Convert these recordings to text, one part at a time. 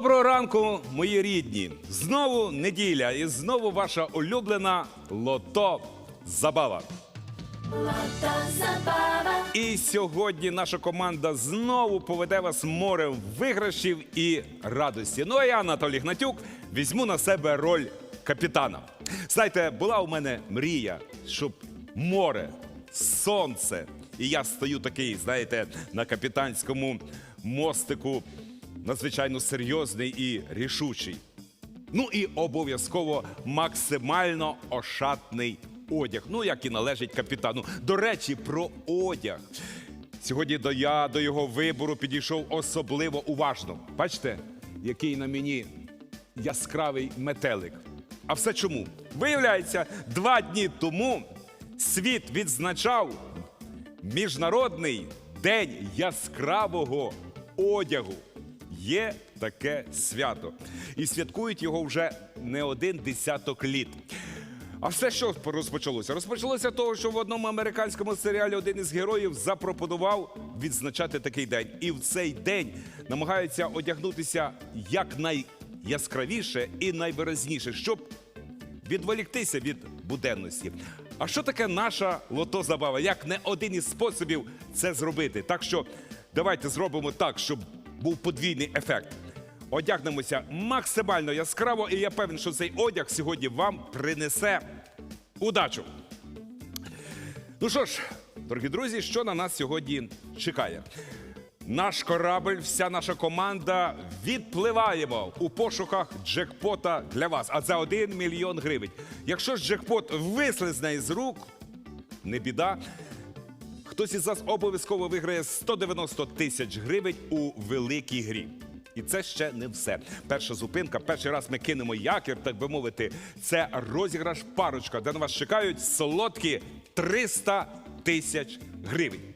Доброго ранку, мої рідні! Знову неділя і знову ваша улюблена лото забава. І сьогодні наша команда знову поведе вас морем виграшів і радості. Ну а я, Анатолій Гнатюк, візьму на себе роль капітана. Знаєте, була у мене мрія, щоб море, сонце. І я стою такий, знаєте, на капітанському мостику, надзвичайно серйозний і рішучий. Ну і обов'язково максимально ошатний одяг. Ну, як і належить капітану. До речі, про одяг. Сьогодні до я до його вибору підійшов особливо уважно. Бачите, який на мені яскравий метелик. А все чому? Виявляється, два дні тому світ відзначав Міжнародний день яскравого одягу. Є таке свято. І святкують його вже не один десяток літ. А все що розпочалося? Розпочалося того, що в одному американському серіалі один із героїв запропонував відзначати такий день. І в цей день намагаються одягнутися якнайяскравіше і найвиразніше, щоб відволіктися від буденності. А що таке наша лото-забава? Як не один із способів це зробити? Так що давайте зробимо так, щоб був подвійний ефект. Одягнемося максимально яскраво, і я певен, що цей одяг сьогодні вам принесе удачу. Ну що ж, дорогі друзі, що на нас сьогодні чекає? Наш корабль, вся наша команда відпливаємо у пошуках джекпота для вас. А це 1 мільйон гривень. Якщо ж джекпот вислизне із рук, не біда. Хтось із вас обов'язково виграє 190 тисяч гривень у великій грі. І це ще не все. Перша зупинка, перший раз ми кинемо якір, так би мовити, це розіграш парочка, де на вас чекають солодкі 300 тисяч гривень.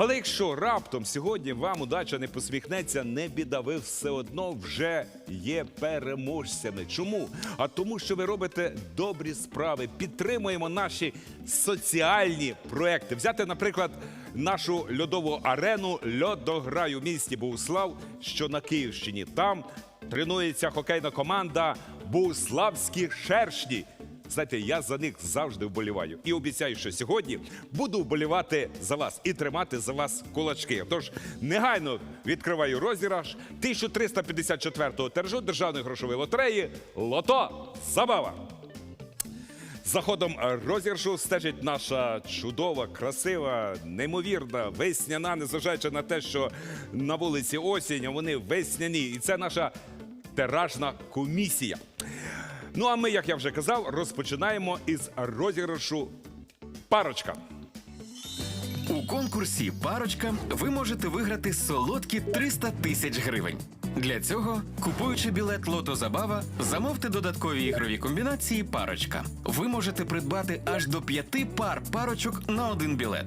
Але якщо раптом сьогодні вам удача не посміхнеться, не біда, ви все одно вже є переможцями. Чому? А тому, що ви робите добрі справи, підтримуємо наші соціальні проекти. Взяти, наприклад, нашу льодову арену Льодограй у місті Богуслав, що на Київщині. Там тренується хокейна команда Богуславські шершні. Знаєте, я за них завжди вболіваю. І обіцяю, що сьогодні буду вболівати за вас і тримати за вас кулачки. Тож негайно відкриваю розіграш 1354-го тержу державної грошової лотереї Лото Забава. За ходом розіграшу стежить наша чудова, красива, неймовірна, весняна, незважаючи на те, що на вулиці осінь, а вони весняні. І це наша тиражна комісія. Ну а ми, як я вже казав, розпочинаємо із розіграшу парочка. У конкурсі Парочка ви можете виграти солодкі 300 тисяч гривень. Для цього, купуючи білет Лото Забава, замовте додаткові ігрові комбінації Парочка. Ви можете придбати аж до п'яти пар парочок на один білет.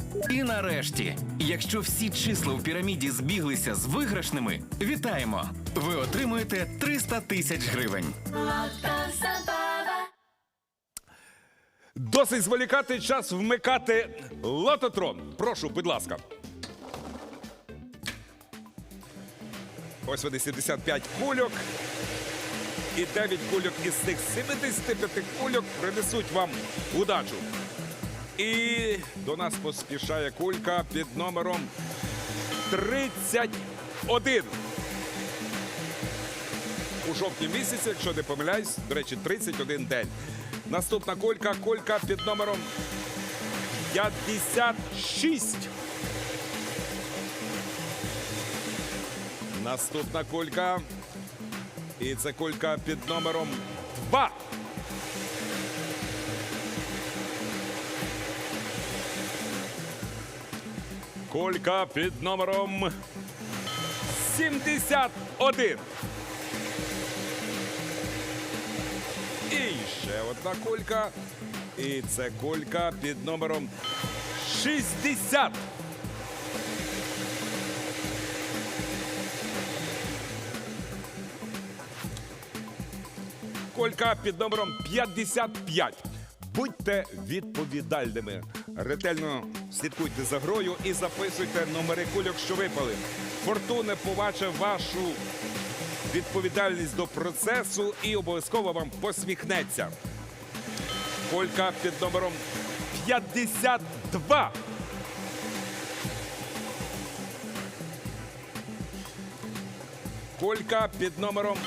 І нарешті, якщо всі числа у піраміді збіглися з виграшними, вітаємо! Ви отримуєте 300 тисяч гривень. Досить зволікати час вмикати лототрон. Прошу, будь ласка. Ось вони 75 кульок. І 9 кульок із цих 75 кульок принесуть вам удачу. І до нас поспішає кулька під номером 31. У жовтні місяці, якщо не помиляюсь, до речі, 31 день. Наступна кулька, кулька під номером 56. Наступна кулька. І це кулька під номером 2. Кулька під номером 71. ще одна кулька. І це кулька під номером 60. Колька під номером 55. Будьте відповідальними. Ретельно слідкуйте за грою і записуйте номери кульок, що випали. Фортуна побачить вашу відповідальність до процесу і обов'язково вам посміхнеться. Колька під номером 52. Колька під номером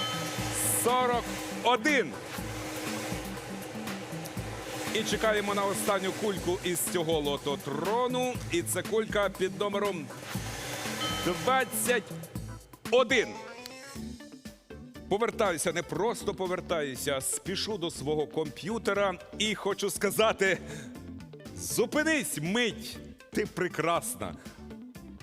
41. І чекаємо на останню кульку із цього лототрону. І це кулька під номером 21. Повертаюся, не просто повертаюся, спішу до свого комп'ютера і хочу сказати: зупинись, мить! Ти прекрасна!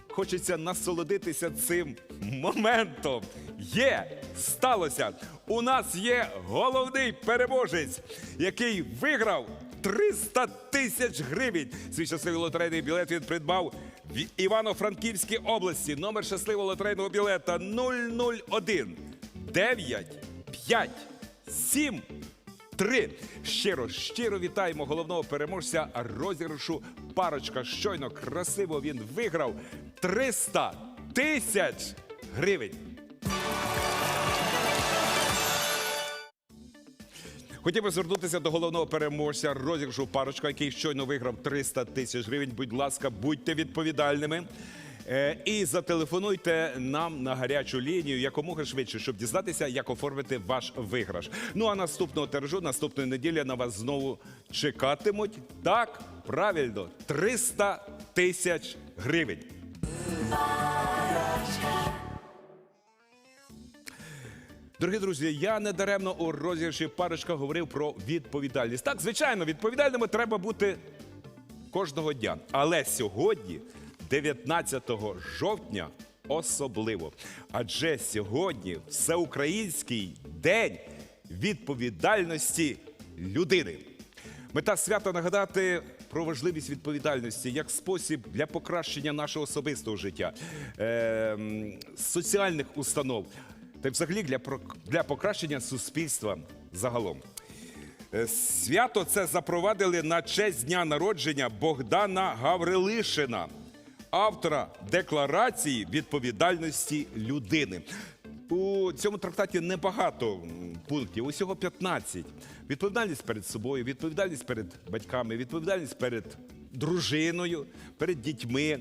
Хочеться насолодитися цим моментом. Є, сталося. У нас є головний переможець, який виграв 300 тисяч гривень. Свій щасливий лотерейний білет він придбав в Івано-Франківській області. Номер щасливого лотерейного білета 001 9 5 7 Три. Щиро, щиро вітаємо головного переможця розіграшу. Парочка щойно красиво він виграв 300 тисяч гривень. Хотів би звернутися до головного переможця розіграшу парочка, який щойно виграв 300 тисяч гривень. Будь ласка, будьте відповідальними. Е, І зателефонуйте нам на гарячу лінію якомога швидше, щоб дізнатися, як оформити ваш виграш. Ну а наступного тиражу, наступної неділі на вас знову чекатимуть. Так, правильно, 300 тисяч гривень. Дорогі друзі, я не даремно у розіграші парочка говорив про відповідальність. Так, звичайно, відповідальними треба бути кожного дня. Але сьогодні, 19 жовтня, особливо. Адже сьогодні всеукраїнський день відповідальності людини. Мета свята нагадати про важливість відповідальності як спосіб для покращення нашого особистого життя, е, соціальних установ та й взагалі для, для покращення суспільства загалом. Е, Свято це запровадили на честь дня народження Богдана Гаврилишина, автора декларації відповідальності людини. У цьому трактаті небагато пунктів, усього 15. Відповідальність перед собою, відповідальність перед батьками, відповідальність перед дружиною, перед дітьми,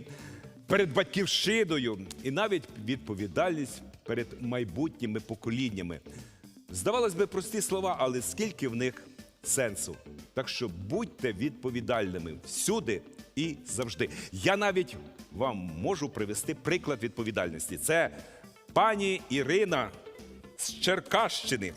перед батьківщиною і навіть відповідальність перед майбутніми поколіннями. Здавалось би, прості слова, але скільки в них сенсу. Так що будьте відповідальними всюди і завжди. Я навіть вам можу привести приклад відповідальності. Це пані Ірина з Черкащини.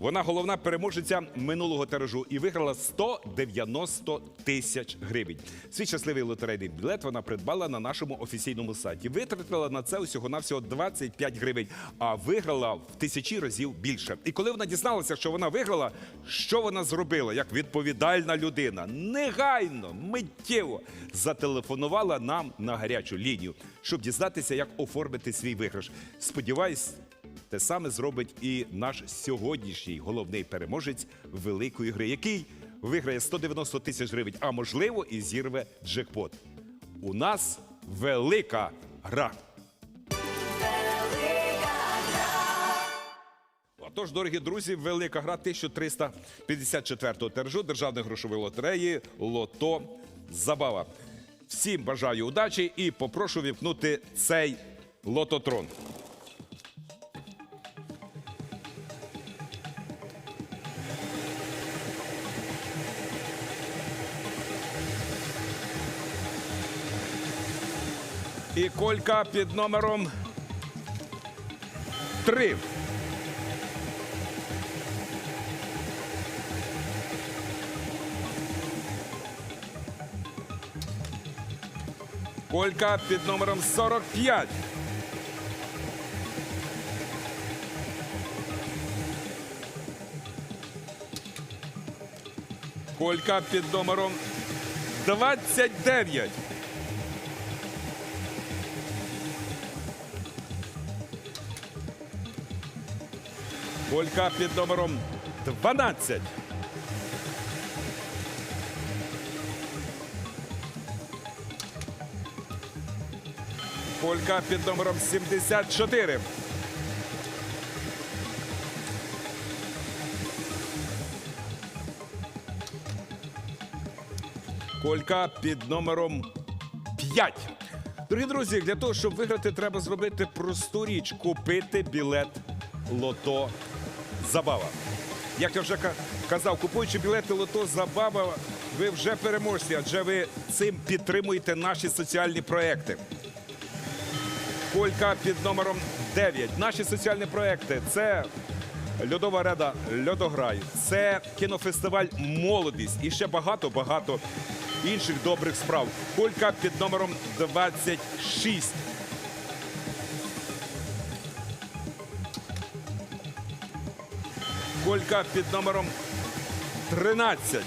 Вона головна переможеця минулого тиражу і виграла 190 тисяч гривень. Свій щасливий лотерейний білет вона придбала на нашому офіційному сайті. Витратила на це усього навсього 25 гривень, а виграла в тисячі разів більше. І коли вона дізналася, що вона виграла, що вона зробила як відповідальна людина, негайно, миттєво зателефонувала нам на гарячу лінію, щоб дізнатися, як оформити свій виграш. Сподіваюсь. Те саме зробить і наш сьогоднішній головний переможець великої гри, який виграє 190 тисяч гривень, а можливо, і зірве джекпот. У нас велика гра. Отож, дорогі друзі, велика гра 1354-го тиражу Державної грошової лотереї Лото Забава. Всім бажаю удачі і попрошу вімкнути цей лототрон. І колька під номером 3. Колька під номером 45. Колька під номером 29. Колька під номером 12. Колька під номером 74. Колька під номером 5. Дорогі друзі, для того, щоб виграти, треба зробити просту річ купити білет Лото Забава. Як я вже казав, купуючи білети Лото Забава, ви вже переможці, адже ви цим підтримуєте наші соціальні проекти. Колька під номером 9. Наші соціальні проекти це Льодова реда Льодограй, це кінофестиваль Молодість і ще багато-багато інших добрих справ. Колька під номером 26. Колька під номером 13.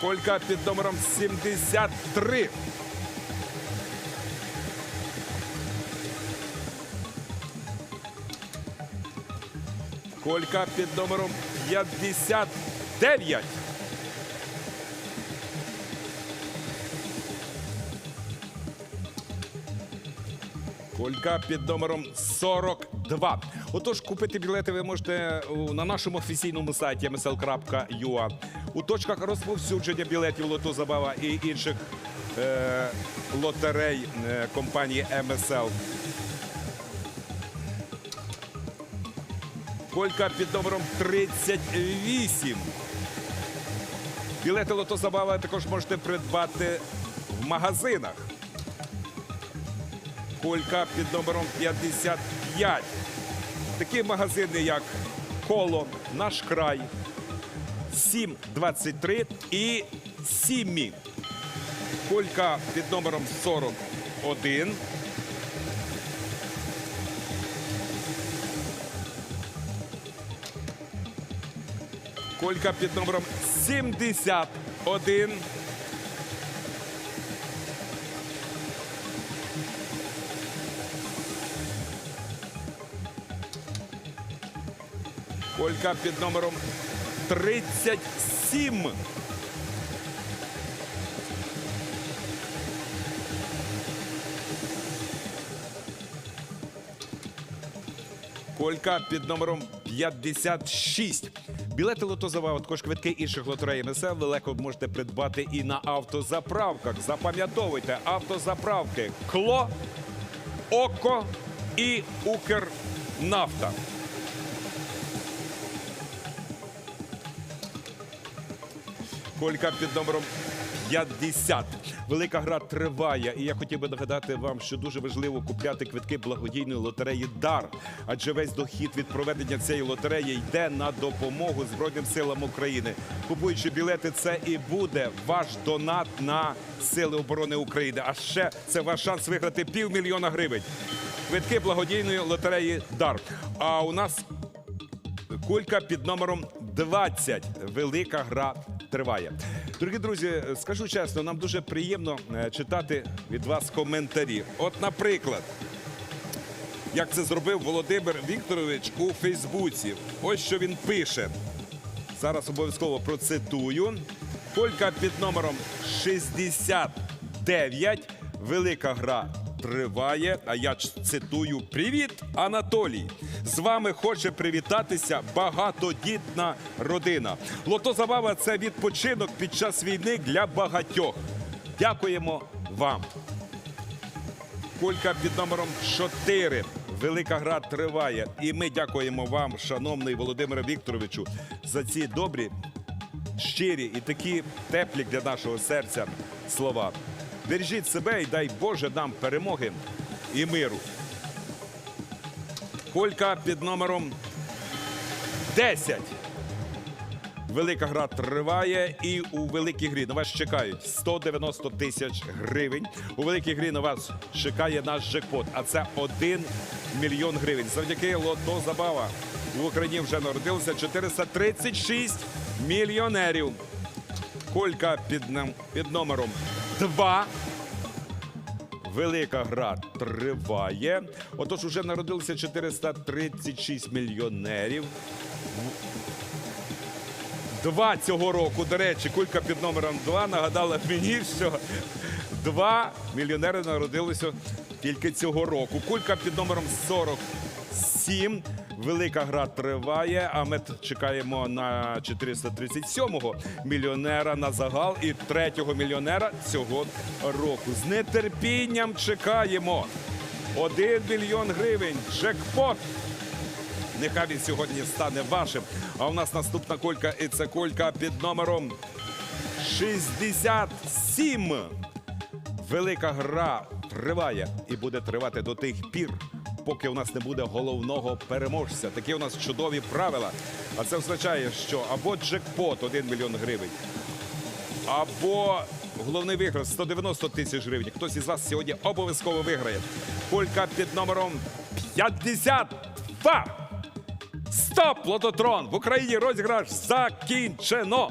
Колька під номером 73. Колька під номером 59. Колька під номером 42. Отож, купити білети ви можете на нашому офіційному сайті msl.ua, у точках розповсюдження білетів Лото Забава і інших е, лотерей е, компанії MSL. Колька під номером 38. Білети Лото Забава також можете придбати в магазинах. Колька під номером 55. Такі магазини, як Коло, Наш край, 723 і Сімі. Колька під номером 41. Колька під номером 71. Колька під номером 37. Колька під номером 56. Білети Лото Забава, також квитки інших лотерей МСЛ ви легко можете придбати і на автозаправках. Запам'ятовуйте, автозаправки Кло, Око і Укрнафта. Колька під номером 50. Велика гра триває, і я хотів би нагадати вам, що дуже важливо купляти квитки благодійної лотереї Дар, адже весь дохід від проведення цієї лотереї йде на допомогу Збройним силам України. Купуючи білети, це і буде ваш донат на сили оборони України. А ще це ваш шанс виграти півмільйона гривень. Квитки благодійної лотереї Дар. А у нас Кулька під номером 20. Велика гра триває. Дорогі друзі, скажу чесно, нам дуже приємно е, читати від вас коментарі. От, наприклад, як це зробив Володимир Вікторович у Фейсбуці. Ось що він пише. Зараз обов'язково процитую. Колька під номером 69. Велика гра триває. А я цитую: Привіт, Анатолій! З вами хоче привітатися багатодітна родина. Лото Забава це відпочинок під час війни для багатьох. Дякуємо вам. Кулька під номером 4. Велика гра триває. І ми дякуємо вам, шановний Володимире Вікторовичу, за ці добрі, щирі і такі теплі для нашого серця слова. Бережіть себе і дай Боже нам перемоги і миру. Колька під номером 10. Велика гра триває, і у великій грі на вас чекають 190 тисяч гривень. У великій грі на вас чекає наш джекпот, а це 1 мільйон гривень. Завдяки лото забава в Україні вже народилося 436 мільйонерів. Колька під, під номером 2. Велика гра триває. Отож, уже народилося 436 мільйонерів. Два цього року, до речі, кулька під номером 2 нагадала мені, що два мільйонери народилися тільки цього року. Кулька під номером 47. Велика гра триває, а ми чекаємо на 437-го мільйонера на загал і третього мільйонера цього року. З нетерпінням чекаємо. Один мільйон гривень. Джекпот. Нехай він сьогодні стане вашим. А у нас наступна колька, і це колька під номером 67. Велика гра триває і буде тривати до тих пір, поки у нас не буде головного переможця. Такі у нас чудові правила. А це означає, що або джекпот 1 мільйон гривень, або головний виграш 190 тисяч гривень. Хтось із вас сьогодні обов'язково виграє. Колька під номером 52. Стоп, лототрон! В Україні розіграш закінчено.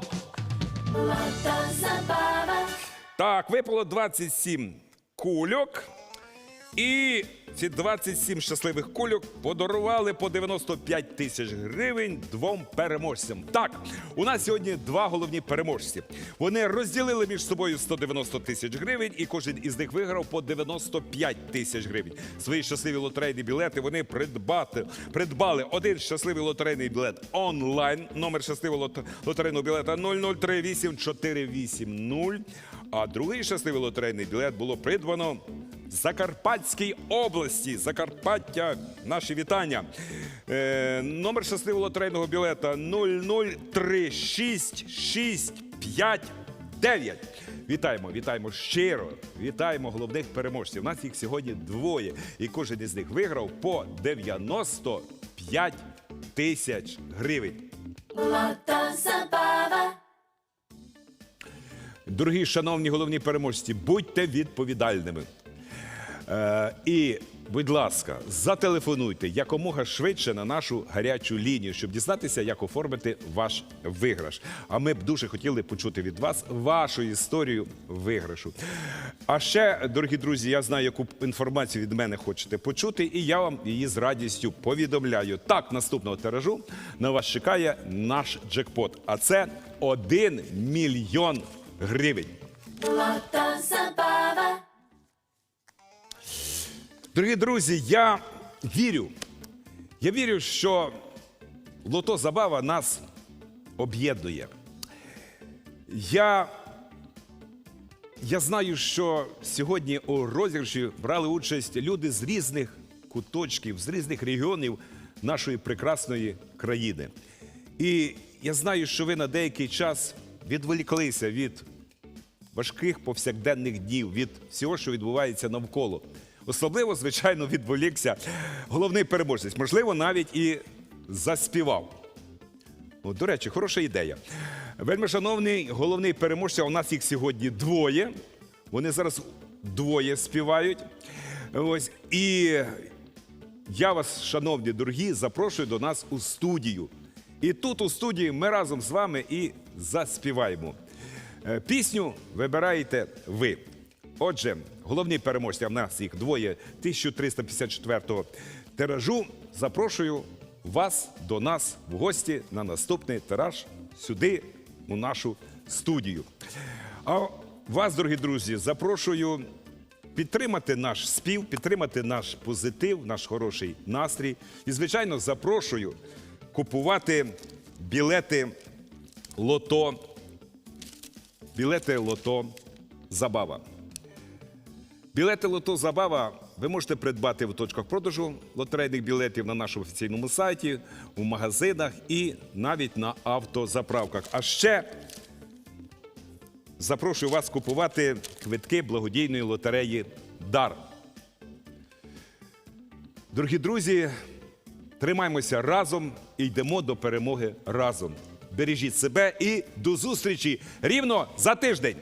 Так, випало 27 кульок. І ці 27 щасливих кульок подарували по 95 тисяч гривень двом переможцям. Так, у нас сьогодні два головні переможці. Вони розділили між собою 190 тисяч гривень, і кожен із них виграв по 95 тисяч гривень. Свої щасливі лотерейні білети вони придбати, придбали один щасливий лотерейний білет онлайн. Номер щасливого лот- лотерейного білета 0038480. А другий щасливий лотерейний білет було придбано Закарпатській області. Закарпаття, наші вітання. Е, номер щасливого лотерейного білета 0036659. Вітаємо, вітаємо щиро. Вітаємо головних переможців. У нас їх сьогодні двоє. І кожен із них виграв по 95 тисяч гривень. Дорогі шановні головні переможці, будьте відповідальними. Е, і, будь ласка, зателефонуйте якомога швидше на нашу гарячу лінію, щоб дізнатися, як оформити ваш виграш. А ми б дуже хотіли почути від вас вашу історію виграшу. А ще, дорогі друзі, я знаю, яку інформацію від мене хочете почути, і я вам її з радістю повідомляю. Так, наступного тиражу на вас чекає наш джекпот. А це 1 мільйон гривень. Дорогі друзі, я вірю. Я вірю, що лото забава нас об'єднує. Я, я знаю, що сьогодні у розіграші брали участь люди з різних куточків, з різних регіонів нашої прекрасної країни. І я знаю, що ви на деякий час відволіклися від важких повсякденних днів, від всього, що відбувається навколо. Особливо, звичайно, відволікся головний переможець. Можливо, навіть і заспівав. О, до речі, хороша ідея. Вельми шановний головний переможця, у нас їх сьогодні двоє. Вони зараз двоє співають. Ось і я вас, шановні дорогі, запрошую до нас у студію. І тут у студії ми разом з вами і заспіваємо. Е, Пісню вибираєте ви. Отже, головні переможці, а в нас їх двоє 1354-го тиражу. Запрошую вас до нас в гості на наступний тираж сюди, у нашу студію. А вас, дорогі друзі, запрошую підтримати наш спів, підтримати наш позитив, наш хороший настрій. І, звичайно, запрошую купувати білети лото. Білети лото Забава. Білети лото Забава ви можете придбати в точках продажу лотерейних білетів на нашому офіційному сайті, у магазинах і навіть на автозаправках. А ще запрошую вас купувати квитки благодійної лотереї Дар. Дорогі друзі, тримаймося разом і йдемо до перемоги разом. бережіть себе і до зустрічі рівно за тиждень.